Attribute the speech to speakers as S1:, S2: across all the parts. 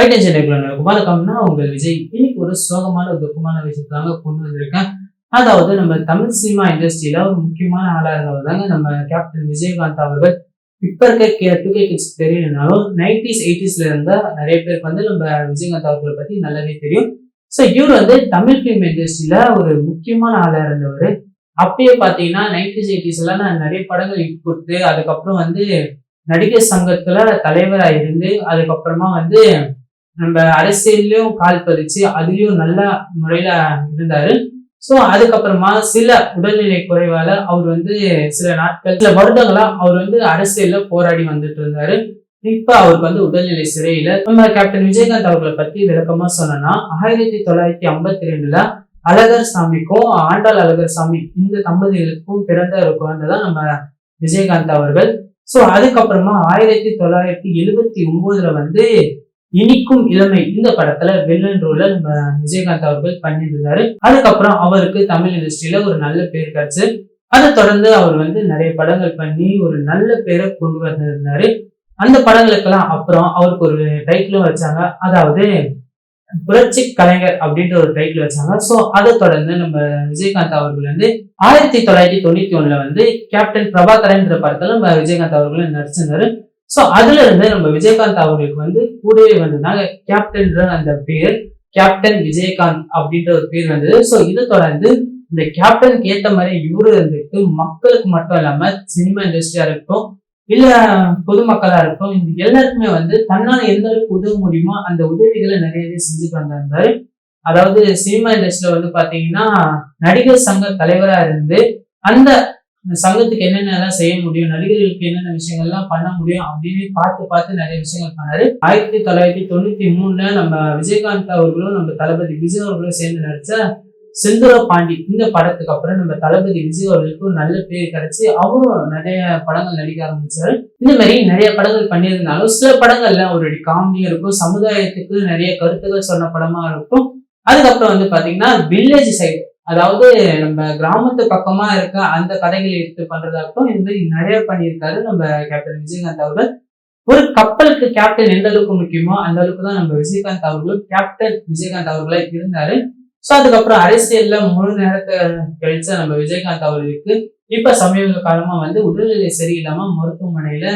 S1: Whiten சென்னைக்குள்ள குமாரகம்னா உங்கள் விஜய். இன்னைக்கு ஒரு சோகமான ஒரு துக்கமான விஷயத்தாக கொண்டு வந்திருக்கேன். அதாவது நம்ம தமிழ் சினிமா இண்டஸ்ட்ரியில ஒரு முக்கியமான ஆளா இருந்தவர் தாங்க நம்ம கேப்டன் விஜயகாந்த் அவர்கள். இப்ப இருக்க கே டூ கே கிட்ஸ் தெரியலனாலும் நைன்டிஸ் எயிட்டிஸ்ல இருந்த நிறைய பேருக்கு வந்து நம்ம விஜயகாந்த் அவர்களை பத்தி நல்லாவே தெரியும். ஸோ இவர் வந்து தமிழ் ஃபிலிம் இண்டஸ்ட்ரியில ஒரு முக்கியமான ஆளா இருந்தவர். அப்பயே பார்த்தீங்கன்னா நைன்டிஸ் எயிட்டிஸ்ல நான் நிறைய படங்கள் இட்டு கொடுத்து அதுக்கப்புறம் வந்து நடிகர் சங்கத்துல தலைவராக இருந்து அதுக்கப்புறமா வந்து நம்ம அரசியல்லையும் கால் பதிச்சு அதுலயும் நல்ல முறையில இருந்தாரு. ஸோ அதுக்கப்புறமா சில உடல்நிலை குறைவால அவர் வந்து சில நாட்கள் சில வருடங்களா அவர் வந்து அரசியல்ல போராடி வந்துட்டு இருந்தாரு. இப்ப அவருக்கு வந்து உடல்நிலை சிறையில நம்ம கேப்டன் விஜயகாந்த் அவர்களை பத்தி விளக்கமா சொன்னோம்னா ஆயிரத்தி தொள்ளாயிரத்தி ஐம்பத்தி ரெண்டுல அழகர் சாமிக்கும் ஆண்டாள் அழகர் சாமி இந்த தம்பதிகளுக்கும் பிறந்த ஒரு குழந்தை தான் நம்ம விஜயகாந்த் அவர்கள். ஸோ அதுக்கப்புறமா ஆயிரத்தி தொள்ளாயிரத்தி எழுபத்தி ஒன்பதுல வந்து இனிக்கும் இளமை. இந்த படத்துல வில்லன் ரோல நம்ம விஜயகாந்த் அவர்கள் பண்ணியிருந்தாரு. அதுக்கப்புறம் அவருக்கு தமிழ் இண்டஸ்ட்ரியில ஒரு நல்ல பேர் கிடைச்சு அதை தொடர்ந்து அவர் வந்து நிறைய படங்கள் பண்ணி ஒரு நல்ல பேரை கொண்டு வந்திருந்தாரு. அந்த படங்களுக்கெல்லாம் அப்புறம் அவருக்கு ஒரு டைட்டிலும் வச்சாங்க. அதாவது புரட்சி கலைஞர் அப்படின்ற ஒரு டைட்டில் வச்சாங்க. ஸோ அதை தொடர்ந்து நம்ம விஜயகாந்த் அவர்கள் வந்து ஆயிரத்தி தொள்ளாயிரத்தி தொண்ணூத்தி ஒண்ணுல வந்து கேப்டன் பிரபாகரன்ற படத்துல நம்ம விஜயகாந்த் அவர்கள் நடிச்சிருந்தாரு. ஸோ அதுல இருந்து நம்ம விஜயகாந்த் அவர்களுக்கு வந்து கூடவே வந்ததுனால கேப்டன்ற அந்த பேர். கேப்டன் விஜயகாந்த் அப்படின்ற ஒரு பேர் வந்தது. ஸோ இதை தொடர்ந்து இந்த கேப்டனுக்கு ஏற்ற மாதிரி இவரு இருந்துட்டு மக்களுக்கு மட்டும் இல்லாம சினிமா இண்டஸ்ட்ரியா இருக்கட்டும் இல்ல பொதுமக்களா இருக்கட்டும் இந்த எல்லாருக்குமே வந்து தன்னால எந்த அளவுக்கு உதவ முடியுமோ அந்த உதவிகளை நிறையவே செஞ்சுட்டு வந்திருந்தாரு. அதாவது சினிமா இண்டஸ்ட்ரியில வந்து பாத்தீங்கன்னா நடிகர் சங்க தலைவரா இருந்து அந்த இந்த சங்கத்துக்கு என்னென்னலாம் செய்ய முடியும் நடிகர்களுக்கு என்னென்ன விஷயங்கள்லாம் பண்ண முடியும் அப்படின்னு பார்த்து பார்த்து நிறைய விஷயங்கள் பண்ணாரு. ஆயிரத்தி தொள்ளாயிரத்தி தொண்ணூத்தி மூணுல நம்ம விஜயகாந்த் அவர்களும் நம்ம தளபதி விஜய் அவர்களும் சேர்ந்து நடிச்ச செந்தூர பாண்டி இந்த படத்துக்கு அப்புறம் நம்ம தளபதி விஜய் அவர்களுக்கு நல்ல பேர் கிடைச்சி அவரும் நிறைய படங்கள் நடிக்க ஆரம்பிச்சாரு. இந்த மாதிரி நிறைய படங்கள் பண்ணியிருந்தாலும் சில படங்கள்ல ஒரு காமெடியும் இருக்கும் சமுதாயத்துக்கு நிறைய கருத்துக்கள் சொன்ன படமா இருக்கும். அதுக்கப்புறம் வந்து பாத்தீங்கன்னா வில்லேஜ் சைடு அதாவது நம்ம கிராமத்து பக்கமா இருக்க அந்த கதைகளை எடுத்து பண்றதாகட்டும் இந்த நிறைய பண்ணியிருக்காரு நம்ம கேப்டன் விஜயகாந்த் அவர்கள். ஒரு கப்பலுக்கு கேப்டன் எந்த அளவுக்கு முக்கியமோ அந்த அளவுக்கு தான் நம்ம விஜயகாந்த் அவர்களும் கேப்டன் விஜயகாந்த் அவர்களா இருந்தாரு. ஸோ அதுக்கப்புறம் அரசியல்ல முழு நேரத்தை கழிச்ச நம்ம விஜயகாந்த் அவர்களுக்கு இப்ப சமீப காலமா வந்து உடல்நிலை சரியில்லாம மருத்துவமனையில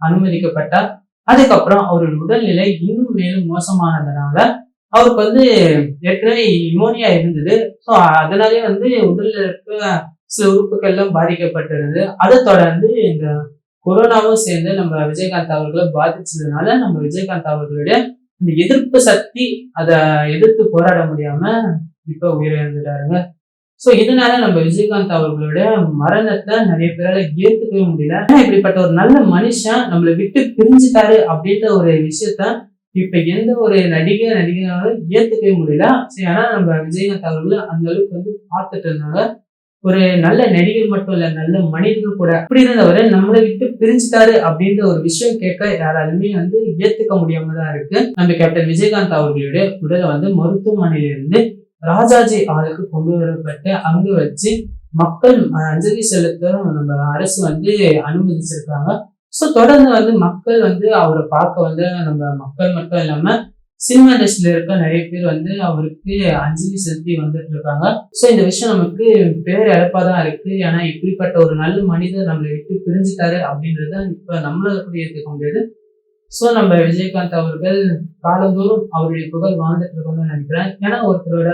S1: அனுமதிக்கப்பட்டார். அதுக்கப்புறம் அவருடைய உடல்நிலை இன்னும் மேலும் மோசமானதுனால அவருக்கு வந்து ஏற்கனவே நிமோனியா இருந்தது. ஸோ அதனாலே வந்து உடல்ல இருக்க சில உறுப்புகள்லாம் பாதிக்கப்பட்டிருந்தது. அதை தொடர்ந்து இந்த கொரோனாவும் சேர்ந்து நம்ம விஜயகாந்த் அவர்களை பாதிச்சதுனால நம்ம விஜயகாந்த் அவர்களுடைய இந்த எதிர்ப்பு சக்தி அதை எதிர்த்து போராட முடியாம இப்ப உயிரிழந்துட்டாருங்க. ஸோ இதனால நம்ம விஜயகாந்த் அவர்களுடைய மரணத்தை நிறைய பேரால ஏத்துக்கவே முடியல. ஏன்னா இப்படிப்பட்ட ஒரு நல்ல மனுஷன் நம்மளை விட்டு பிரிஞ்சுட்டாரு அப்படின்ற ஒரு விஷயத்த இப்ப எந்த ஒரு நடிகர் நடிகராலும் ஏத்துக்கவே முடியல. சரி ஆனா நம்ம விஜயகாந்த் அவர்கள் அந்த அளவுக்கு வந்து பார்த்துட்டு இருந்தாங்க ஒரு நல்ல நடிகர் மட்டும் இல்ல நல்ல மனிதர்கள் கூட அப்படி இருந்தவர் நம்மளை விட்டு பிரிஞ்சுட்டாரு அப்படின்ற ஒரு விஷயம் கேட்க யாராலுமே வந்து ஏத்துக்க முடியாம தான் இருக்கு. நம்ம கேப்டன் விஜயகாந்த் அவர்களுடைய உடலை வந்து மருத்துவமனையிலிருந்து ராஜாஜி ஆளுக்கு கொண்டு வரப்பட்டு அங்கு வச்சு மக்கள் அஞ்சலி செலுத்த நம்ம அரசு வந்து அனுமதிச்சிருக்காங்க. ஸோ தொடர்ந்து வந்து மக்கள் வந்து அவரை பார்க்க வந்து நம்ம மக்கள் மட்டும் இல்லாம சினிமா இண்டஸ்ட்ரியில இருக்க நிறைய பேர் வந்து அவருக்கு அஞ்சலி செலுத்தி வந்துட்டு இருக்காங்க. ஸோ இந்த விஷயம் நமக்கு பேர் இழப்பா தான் இருக்கு. ஏன்னா இப்படிப்பட்ட ஒரு நல்ல மனிதர் நம்மளை விட்டு பிரிஞ்சுட்டாரு அப்படின்றத இப்ப நம்மளால கூட ஏற்றுக்க முடியாது. ஸோ நம்ம விஜயகாந்த் அவர்கள் காலந்தோறும் அவருடைய புகழ் வாழ்ந்துட்டு இருக்கணும்னு நினைக்கிறேன். ஏன்னா ஒருத்தரோட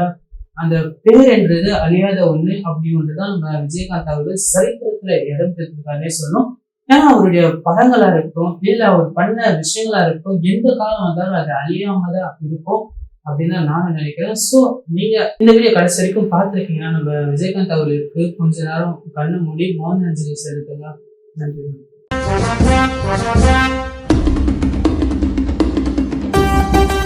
S1: அந்த பேர் என்றது அழியாத ஒண்ணு அப்படின்றது தான் நம்ம விஜயகாந்த் அவர்கள் சரித்திரத்துல இடம் பெற்றிருக்காருன்னே சொல்லணும். ஏன்னா அவருடைய படங்களா இருக்கும் இல்ல அவர் பண்ண விஷயங்களா இருக்கும் எந்த காலம் வந்தாலும் அது அழியாம தான் இருக்கும் அப்படின்னு தான் நானும் நினைக்கிறேன். ஸோ நீங்க இந்த வீடியோ கடைசி வரைக்கும் பார்த்துருக்கீங்கன்னா நம்ம விஜயகாந்த் அவருக்கு கொஞ்ச நேரம் கண்ணு மூடி மோகன் அஞ்சலி செலுத்துங்க நன்றி.